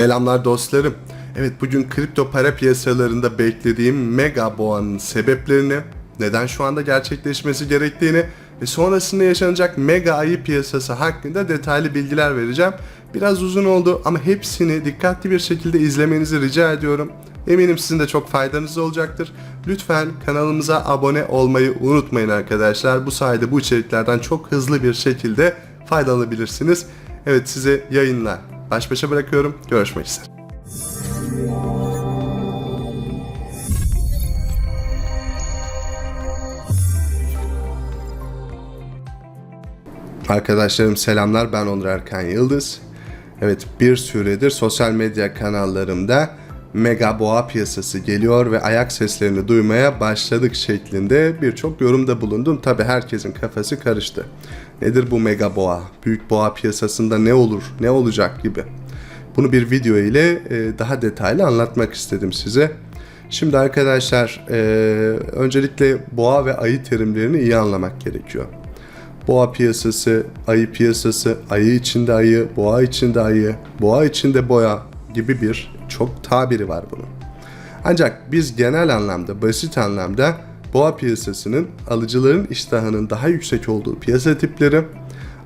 Selamlar dostlarım. Evet bugün kripto para piyasalarında beklediğim mega boğanın sebeplerini, neden şu anda gerçekleşmesi gerektiğini ve sonrasında yaşanacak mega ayı piyasası hakkında detaylı bilgiler vereceğim. Biraz uzun oldu ama hepsini dikkatli bir şekilde izlemenizi rica ediyorum. Eminim sizin de çok faydanız olacaktır. Lütfen kanalımıza abone olmayı unutmayın arkadaşlar. Bu sayede bu içeriklerden çok hızlı bir şekilde faydalanabilirsiniz. Evet size yayınla baş başa bırakıyorum. Görüşmek üzere. Arkadaşlarım selamlar ben Onur Erkan Yıldız. Evet bir süredir sosyal medya kanallarımda mega boğa piyasası geliyor ve ayak seslerini duymaya başladık şeklinde birçok yorumda bulundum. Tabi herkesin kafası karıştı. Nedir bu mega boğa? Büyük boğa piyasasında ne olur, ne olacak gibi. Bunu bir video ile e, daha detaylı anlatmak istedim size. Şimdi arkadaşlar e, öncelikle boğa ve ayı terimlerini iyi anlamak gerekiyor. Boğa piyasası, ayı piyasası, ayı içinde ayı, boğa içinde ayı, boğa içinde boğa gibi bir çok tabiri var bunun. Ancak biz genel anlamda, basit anlamda boğa piyasasının alıcıların iştahının daha yüksek olduğu piyasa tipleri,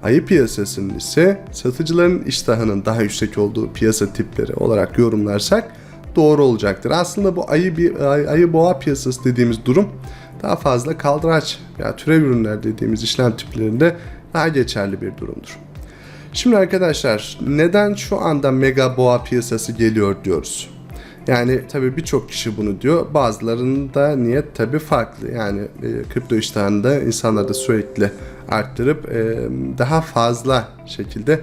ayı piyasasının ise satıcıların iştahının daha yüksek olduğu piyasa tipleri olarak yorumlarsak doğru olacaktır. Aslında bu ayı bir ay- ayı boğa piyasası dediğimiz durum daha fazla kaldıraç veya türev ürünler dediğimiz işlem tiplerinde daha geçerli bir durumdur. Şimdi arkadaşlar neden şu anda mega boğa piyasası geliyor diyoruz. Yani tabii birçok kişi bunu diyor. Bazılarının da niyet tabii farklı. Yani e, kripto iştahında insanlar da sürekli arttırıp e, daha fazla şekilde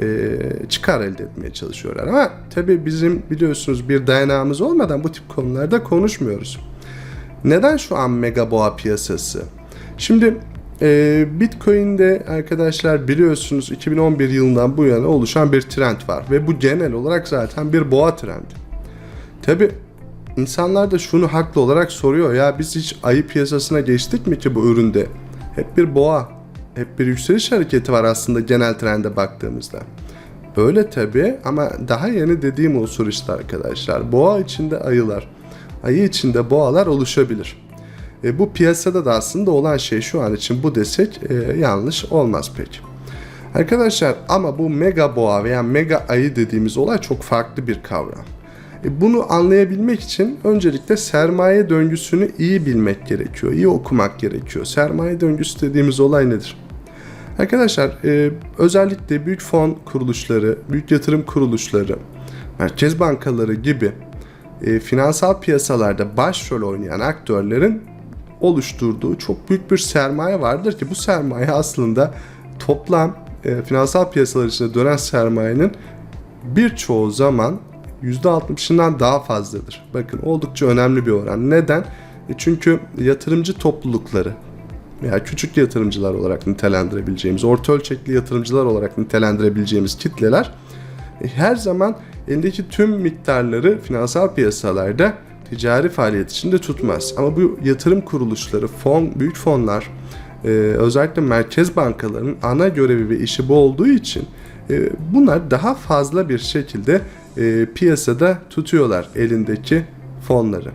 e, çıkar elde etmeye çalışıyorlar. Ama tabii bizim biliyorsunuz bir dayanağımız olmadan bu tip konularda konuşmuyoruz. Neden şu an mega boğa piyasası? Şimdi e, Bitcoin'de arkadaşlar biliyorsunuz 2011 yılından bu yana oluşan bir trend var ve bu genel olarak zaten bir boğa trendi. Tabi insanlar da şunu haklı olarak soruyor ya biz hiç ayı piyasasına geçtik mi ki bu üründe? Hep bir boğa, hep bir yükseliş hareketi var aslında genel trende baktığımızda. Öyle tabi ama daha yeni dediğim unsur işte arkadaşlar. Boğa içinde ayılar, ayı içinde boğalar oluşabilir. E, bu piyasada da aslında olan şey şu an için bu desek e, yanlış olmaz pek. Arkadaşlar ama bu mega boğa veya mega ayı dediğimiz olay çok farklı bir kavram. E, bunu anlayabilmek için öncelikle sermaye döngüsünü iyi bilmek gerekiyor, iyi okumak gerekiyor. Sermaye döngüsü dediğimiz olay nedir? Arkadaşlar e, özellikle büyük fon kuruluşları, büyük yatırım kuruluşları, merkez bankaları gibi e, finansal piyasalarda başrol oynayan aktörlerin oluşturduğu çok büyük bir sermaye vardır ki bu sermaye aslında toplam e, finansal piyasalar içinde dönen sermayenin birçoğu zaman %60'ından daha fazladır. Bakın oldukça önemli bir oran. Neden? E, çünkü yatırımcı toplulukları veya küçük yatırımcılar olarak nitelendirebileceğimiz, orta ölçekli yatırımcılar olarak nitelendirebileceğimiz kitleler e, her zaman elindeki tüm miktarları finansal piyasalarda ticari faaliyet içinde tutmaz. Ama bu yatırım kuruluşları, fon, büyük fonlar, e, özellikle merkez bankalarının ana görevi ve işi bu olduğu için e, bunlar daha fazla bir şekilde e, piyasada tutuyorlar elindeki fonları.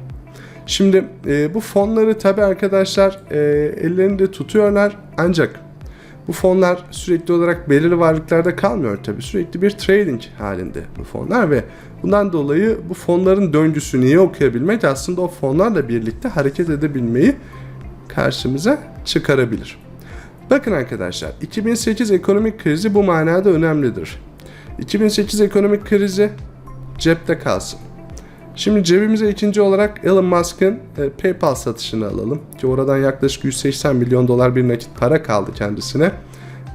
Şimdi e, bu fonları tabi arkadaşlar e, ellerinde tutuyorlar ancak bu fonlar sürekli olarak belirli varlıklarda kalmıyor tabi. Sürekli bir trading halinde bu fonlar ve bundan dolayı bu fonların döngüsünü iyi okuyabilmek aslında o fonlarla birlikte hareket edebilmeyi karşımıza çıkarabilir. Bakın arkadaşlar 2008 ekonomik krizi bu manada önemlidir. 2008 ekonomik krizi cepte kalsın. Şimdi cebimize ikinci olarak Elon Musk'ın e, PayPal satışını alalım. Ki oradan yaklaşık 180 milyon dolar bir nakit para kaldı kendisine.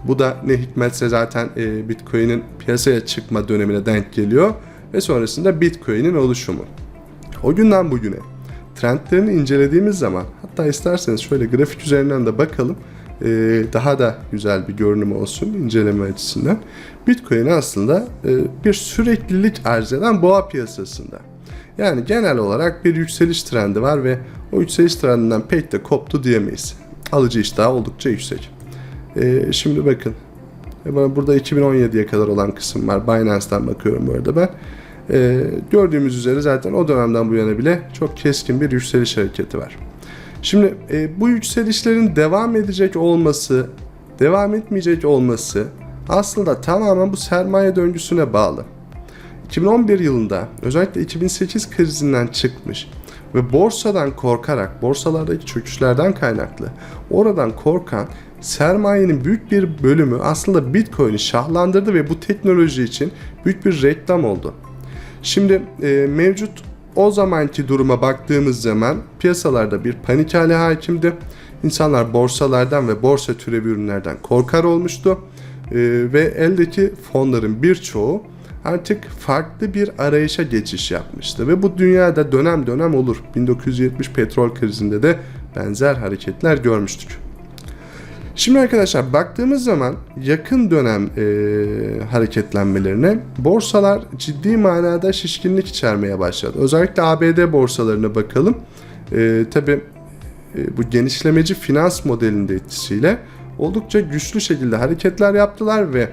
Bu da ne hikmetse zaten e, Bitcoin'in piyasaya çıkma dönemine denk geliyor. Ve sonrasında Bitcoin'in oluşumu. O günden bugüne trendlerini incelediğimiz zaman hatta isterseniz şöyle grafik üzerinden de bakalım e, daha da güzel bir görünüm olsun inceleme açısından. Bitcoin aslında e, bir süreklilik arz eden boğa piyasasında. Yani genel olarak bir yükseliş trendi var ve o yükseliş trendinden pek de koptu diyemeyiz. Alıcı iştahı oldukça yüksek. E, şimdi bakın. Burada 2017'ye kadar olan kısım var. Binance'dan bakıyorum bu arada ben. Ee, gördüğümüz üzere zaten o dönemden bu yana bile çok keskin bir yükseliş hareketi var. Şimdi e, bu yükselişlerin devam edecek olması, devam etmeyecek olması aslında tamamen bu sermaye döngüsüne bağlı. 2011 yılında özellikle 2008 krizinden çıkmış ve borsadan korkarak, borsalardaki çöküşlerden kaynaklı oradan korkan sermayenin büyük bir bölümü aslında Bitcoin'i şahlandırdı ve bu teknoloji için büyük bir reklam oldu. Şimdi e, mevcut o zamanki duruma baktığımız zaman piyasalarda bir panik hali hakimdi. İnsanlar borsalardan ve borsa türevi ürünlerden korkar olmuştu. E, ve eldeki fonların birçoğu artık farklı bir arayışa geçiş yapmıştı. Ve bu dünyada dönem dönem olur. 1970 petrol krizinde de benzer hareketler görmüştük. Şimdi arkadaşlar baktığımız zaman yakın dönem e, hareketlenmelerine borsalar ciddi manada şişkinlik içermeye başladı. Özellikle ABD borsalarına bakalım. E, Tabi e, bu genişlemeci finans modelinde etkisiyle oldukça güçlü şekilde hareketler yaptılar ve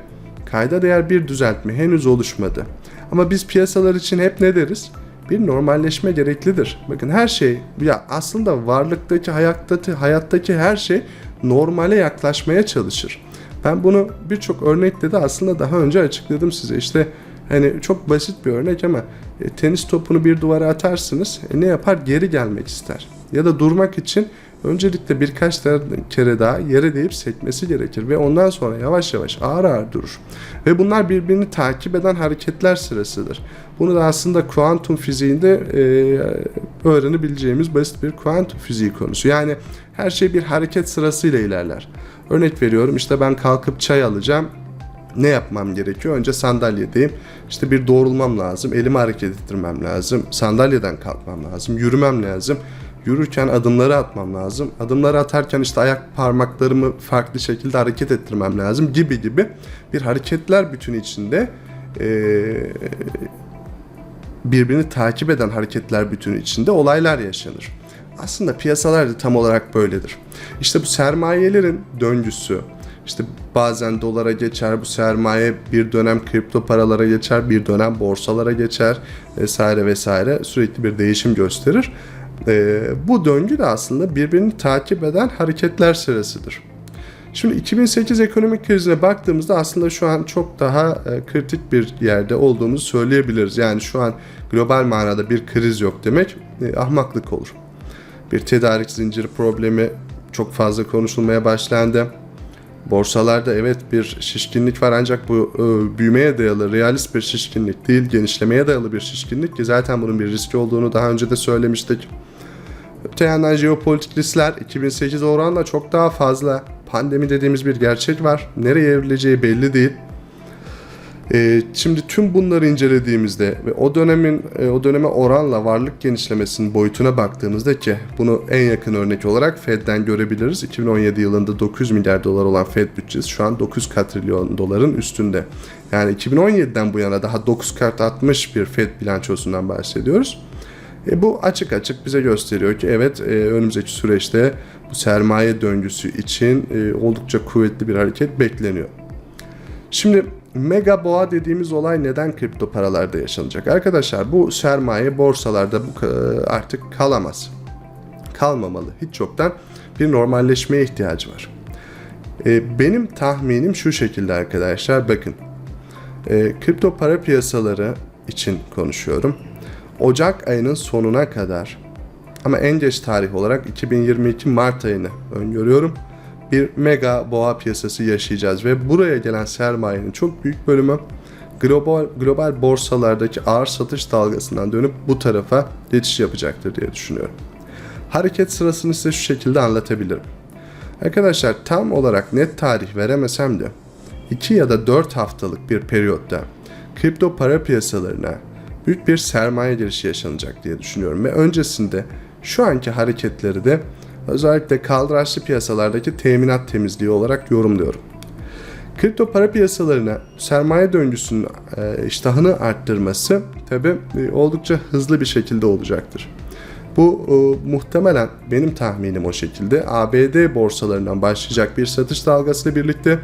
kayda değer bir düzeltme henüz oluşmadı. Ama biz piyasalar için hep ne deriz? Bir normalleşme gereklidir. Bakın her şey ya aslında varlıktaki hayattaki hayattaki her şey normale yaklaşmaya çalışır. Ben bunu birçok örnekte de aslında daha önce açıkladım size. İşte hani çok basit bir örnek ama e, tenis topunu bir duvara atarsınız. E, ne yapar? Geri gelmek ister. Ya da durmak için öncelikle birkaç kere daha yere değip sekmesi gerekir ve ondan sonra yavaş yavaş ağır ağır durur. Ve bunlar birbirini takip eden hareketler sırasıdır. Bunu da aslında kuantum fiziğinde e, öğrenebileceğimiz basit bir kuantum fiziği konusu. Yani her şey bir hareket sırasıyla ilerler. Örnek veriyorum işte ben kalkıp çay alacağım ne yapmam gerekiyor? Önce sandalyedeyim. İşte bir doğrulmam lazım. Elimi hareket ettirmem lazım. Sandalyeden kalkmam lazım. Yürümem lazım. Yürürken adımları atmam lazım. Adımları atarken işte ayak parmaklarımı farklı şekilde hareket ettirmem lazım gibi gibi bir hareketler bütünü içinde ee, birbirini takip eden hareketler bütünü içinde olaylar yaşanır. Aslında piyasalar da tam olarak böyledir. İşte bu sermayelerin döngüsü, işte bazen dolara geçer bu sermaye bir dönem kripto paralara geçer bir dönem borsalara geçer vesaire vesaire sürekli bir değişim gösterir. Ee, bu döngü de aslında birbirini takip eden hareketler sırasıdır. Şimdi 2008 ekonomik krizine baktığımızda aslında şu an çok daha e, kritik bir yerde olduğumuzu söyleyebiliriz. Yani şu an global manada bir kriz yok demek e, ahmaklık olur. Bir tedarik zinciri problemi çok fazla konuşulmaya başlandı. Borsalarda evet bir şişkinlik var ancak bu e, büyümeye dayalı realist bir şişkinlik değil, genişlemeye dayalı bir şişkinlik ki zaten bunun bir riski olduğunu daha önce de söylemiştik. Öte yandan jeopolitik riskler 2008 oranla çok daha fazla. Pandemi dediğimiz bir gerçek var. Nereye evrileceği belli değil. E, şimdi tüm bunları incelediğimizde ve o dönemin e, o döneme oranla varlık genişlemesinin boyutuna baktığımızda ki bunu en yakın örnek olarak Fed'den görebiliriz. 2017 yılında 900 milyar dolar olan Fed bütçesi şu an 9 katrilyon doların üstünde. Yani 2017'den bu yana daha 9 kat artmış bir Fed bilançosundan bahsediyoruz. E, bu açık açık bize gösteriyor ki evet e, önümüzdeki süreçte bu sermaye döngüsü için e, oldukça kuvvetli bir hareket bekleniyor. Şimdi mega boğa dediğimiz olay neden kripto paralarda yaşanacak? Arkadaşlar bu sermaye borsalarda bu artık kalamaz. Kalmamalı. Hiç çoktan bir normalleşmeye ihtiyacı var. E, benim tahminim şu şekilde arkadaşlar. Bakın. E, kripto para piyasaları için konuşuyorum. Ocak ayının sonuna kadar ama en geç tarih olarak 2022 Mart ayını öngörüyorum. Bir mega boğa piyasası yaşayacağız ve buraya gelen sermayenin çok büyük bölümü global global borsalardaki ağır satış dalgasından dönüp bu tarafa geçiş yapacaktır diye düşünüyorum. Hareket sırasını size şu şekilde anlatabilirim. Arkadaşlar tam olarak net tarih veremesem de 2 ya da 4 haftalık bir periyotta kripto para piyasalarına büyük bir sermaye girişi yaşanacak diye düşünüyorum ve öncesinde şu anki hareketleri de özellikle kaldıraçlı piyasalardaki teminat temizliği olarak yorumluyorum. Kripto para piyasalarına sermaye döngüsünün e, iştahını arttırması tabi e, oldukça hızlı bir şekilde olacaktır. Bu e, muhtemelen benim tahminim o şekilde ABD borsalarından başlayacak bir satış dalgasıyla birlikte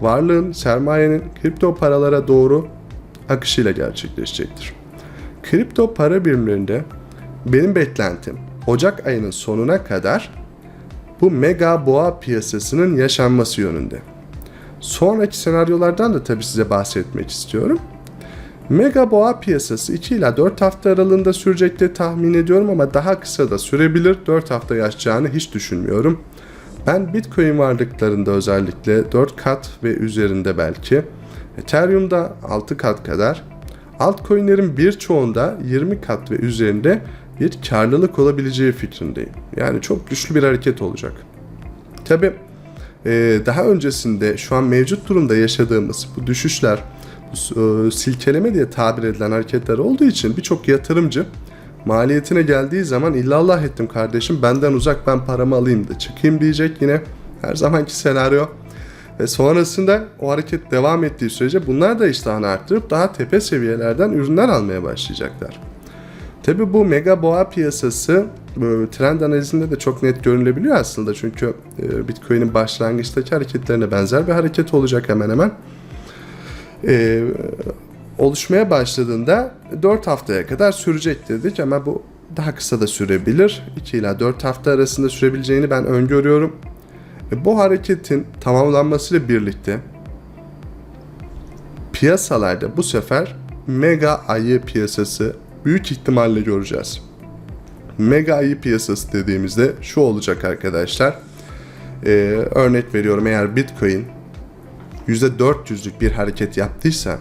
varlığın, sermayenin kripto paralara doğru akışıyla gerçekleşecektir. kripto para birimlerinde benim beklentim Ocak ayının sonuna kadar bu mega boğa piyasasının yaşanması yönünde. Sonraki senaryolardan da tabii size bahsetmek istiyorum. Mega boğa piyasası 2 ila 4 hafta aralığında sürecek diye tahmin ediyorum ama daha kısa da sürebilir. 4 hafta yaşayacağını hiç düşünmüyorum. Ben Bitcoin varlıklarında özellikle 4 kat ve üzerinde belki, Ethereum'da 6 kat kadar, altcoin'lerin birçoğunda 20 kat ve üzerinde bir karlılık olabileceği fikrindeyim. Yani çok güçlü bir hareket olacak. Tabi daha öncesinde şu an mevcut durumda yaşadığımız bu düşüşler, bu e, silkeleme diye tabir edilen hareketler olduğu için birçok yatırımcı maliyetine geldiği zaman illallah ettim kardeşim benden uzak ben paramı alayım da çıkayım diyecek yine her zamanki senaryo. Ve sonrasında o hareket devam ettiği sürece bunlar da iştahını arttırıp daha tepe seviyelerden ürünler almaya başlayacaklar. Tabi bu mega boğa piyasası e, trend analizinde de çok net görülebiliyor aslında. Çünkü e, Bitcoin'in başlangıçtaki hareketlerine benzer bir hareket olacak hemen hemen. E, oluşmaya başladığında 4 haftaya kadar sürecek dedik ama bu daha kısa da sürebilir. 2 ila 4 hafta arasında sürebileceğini ben öngörüyorum. Bu hareketin tamamlanmasıyla birlikte piyasalarda bu sefer mega ayı piyasası büyük ihtimalle göreceğiz. Mega ayı piyasası dediğimizde şu olacak arkadaşlar. Ee, örnek veriyorum eğer Bitcoin %400'lük bir hareket yaptıysa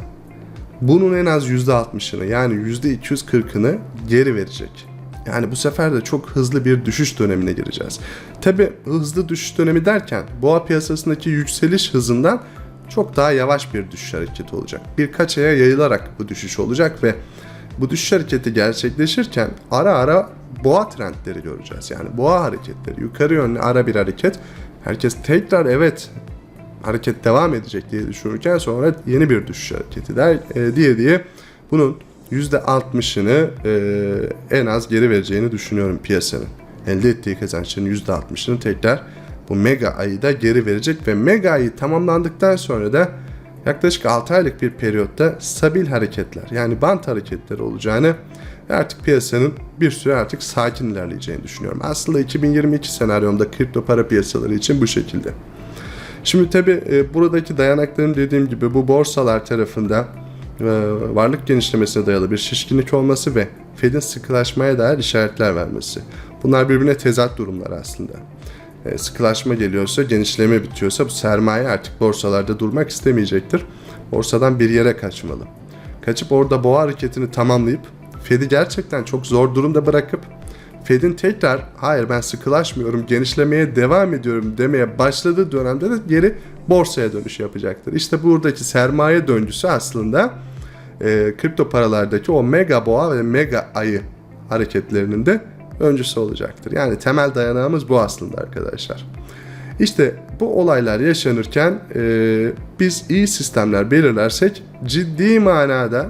bunun en az %60'ını yani %240'ını geri verecek. Yani bu sefer de çok hızlı bir düşüş dönemine gireceğiz. Tabi hızlı düşüş dönemi derken boğa piyasasındaki yükseliş hızından çok daha yavaş bir düşüş hareketi olacak. Birkaç aya yayılarak bu düşüş olacak ve bu düşüş hareketi gerçekleşirken ara ara boğa trendleri göreceğiz. Yani boğa hareketleri, yukarı yönlü ara bir hareket. Herkes tekrar evet hareket devam edecek diye düşünürken sonra yeni bir düşüş hareketi der e, diye diye bunun %60'ını e, en az geri vereceğini düşünüyorum piyasanın. Elde ettiği kazançların %60'ını tekrar bu mega ayı da geri verecek ve mega ayı tamamlandıktan sonra da yaklaşık 6 aylık bir periyotta stabil hareketler yani bant hareketleri olacağını ve artık piyasanın bir süre artık sakin ilerleyeceğini düşünüyorum. Aslında 2022 senaryomda kripto para piyasaları için bu şekilde. Şimdi tabi e, buradaki dayanakların dediğim gibi bu borsalar tarafında e, varlık genişlemesine dayalı bir şişkinlik olması ve Fed'in sıkılaşmaya dair işaretler vermesi. Bunlar birbirine tezat durumlar aslında. E, sıkılaşma geliyorsa, genişleme bitiyorsa bu sermaye artık borsalarda durmak istemeyecektir. Borsadan bir yere kaçmalı. Kaçıp orada boğa hareketini tamamlayıp Fed'i gerçekten çok zor durumda bırakıp Fed'in tekrar hayır ben sıkılaşmıyorum, genişlemeye devam ediyorum demeye başladığı dönemde de geri borsaya dönüş yapacaktır. İşte buradaki sermaye döngüsü aslında e, kripto paralardaki o mega boğa ve mega ayı hareketlerinin de öncüsü olacaktır. Yani temel dayanağımız bu aslında arkadaşlar. İşte bu olaylar yaşanırken e, biz iyi sistemler belirlersek ciddi manada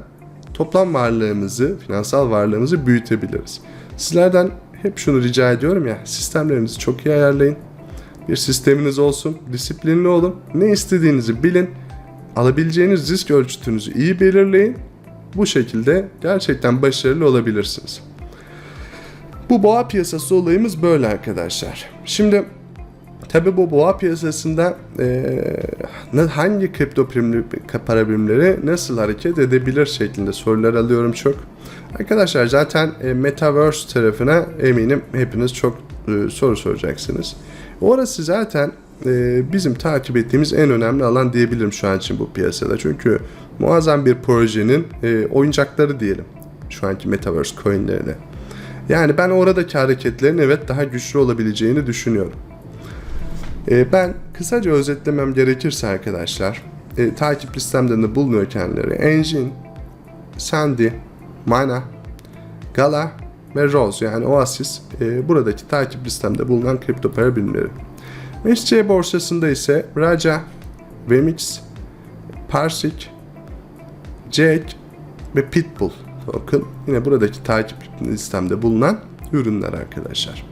toplam varlığımızı, finansal varlığımızı büyütebiliriz. Sizlerden hep şunu rica ediyorum ya, sistemlerinizi çok iyi ayarlayın. Bir sisteminiz olsun, disiplinli olun, ne istediğinizi bilin, alabileceğiniz risk ölçütünüzü iyi belirleyin. Bu şekilde gerçekten başarılı olabilirsiniz. Bu boğa piyasası olayımız böyle arkadaşlar. Şimdi tabi bu boğa piyasasında e, hangi kripto primli, para birimleri nasıl hareket edebilir şeklinde sorular alıyorum çok. Arkadaşlar zaten e, Metaverse tarafına eminim hepiniz çok e, soru soracaksınız. Orası zaten e, bizim takip ettiğimiz en önemli alan diyebilirim şu an için bu piyasada. Çünkü muazzam bir projenin e, oyuncakları diyelim şu anki Metaverse coinlerine. Yani ben oradaki hareketlerin evet daha güçlü olabileceğini düşünüyorum. E, ben kısaca özetlemem gerekirse arkadaşlar, e, takip listemlerinde bulunuyor kendileri. Engine, Sandy, Mana, Gala ve Rose yani Oasis e, buradaki takip listemde bulunan kripto para birimleri. MSCI borsasında ise Raja, Remix, Parsec, Jack ve Pitbull token yine buradaki takip listemde bulunan ürünler arkadaşlar.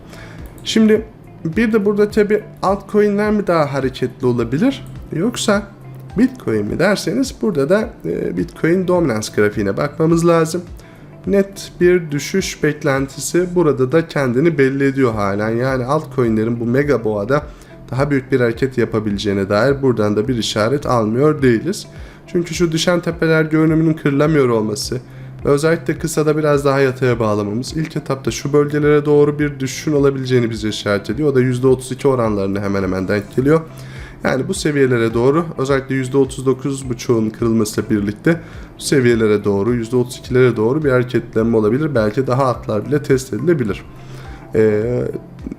Şimdi bir de burada tabi altcoin'ler mi daha hareketli olabilir yoksa Bitcoin mi derseniz burada da e, Bitcoin dominance grafiğine bakmamız lazım. net bir düşüş beklentisi burada da kendini belli ediyor halen. Yani altcoin'lerin bu mega boğada daha büyük bir hareket yapabileceğine dair buradan da bir işaret almıyor değiliz. Çünkü şu düşen tepeler görünümünün kırılamıyor olması ve özellikle kısada biraz daha yataya bağlamamız ilk etapta şu bölgelere doğru bir düşüşün olabileceğini bize işaret ediyor. O da %32 oranlarına hemen hemen denk geliyor. Yani bu seviyelere doğru özellikle %39.5'un kırılmasıyla birlikte bu seviyelere doğru %32'lere doğru bir hareketlenme olabilir. Belki daha altlar bile test edilebilir. Ee,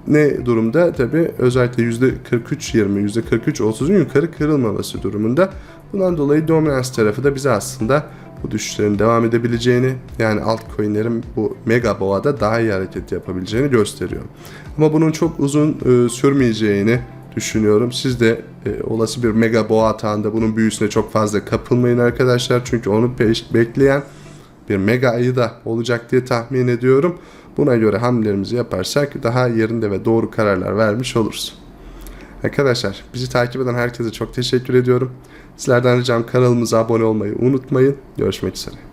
ne durumda? Tabi özellikle %43-20, %43-30'un yukarı kırılmaması durumunda. Bundan dolayı dominans tarafı da bize aslında bu düşüşlerin devam edebileceğini yani altcoin'lerin bu mega boğada daha iyi hareket yapabileceğini gösteriyor. Ama bunun çok uzun e, sürmeyeceğini düşünüyorum. Siz de e, olası bir mega boğa atağında bunun büyüsüne çok fazla kapılmayın arkadaşlar. Çünkü onu peş- bekleyen bir mega ayı da olacak diye tahmin ediyorum. Buna göre hamlelerimizi yaparsak daha yerinde ve doğru kararlar vermiş oluruz. Arkadaşlar bizi takip eden herkese çok teşekkür ediyorum. Sizlerden ricam kanalımıza abone olmayı unutmayın. Görüşmek üzere.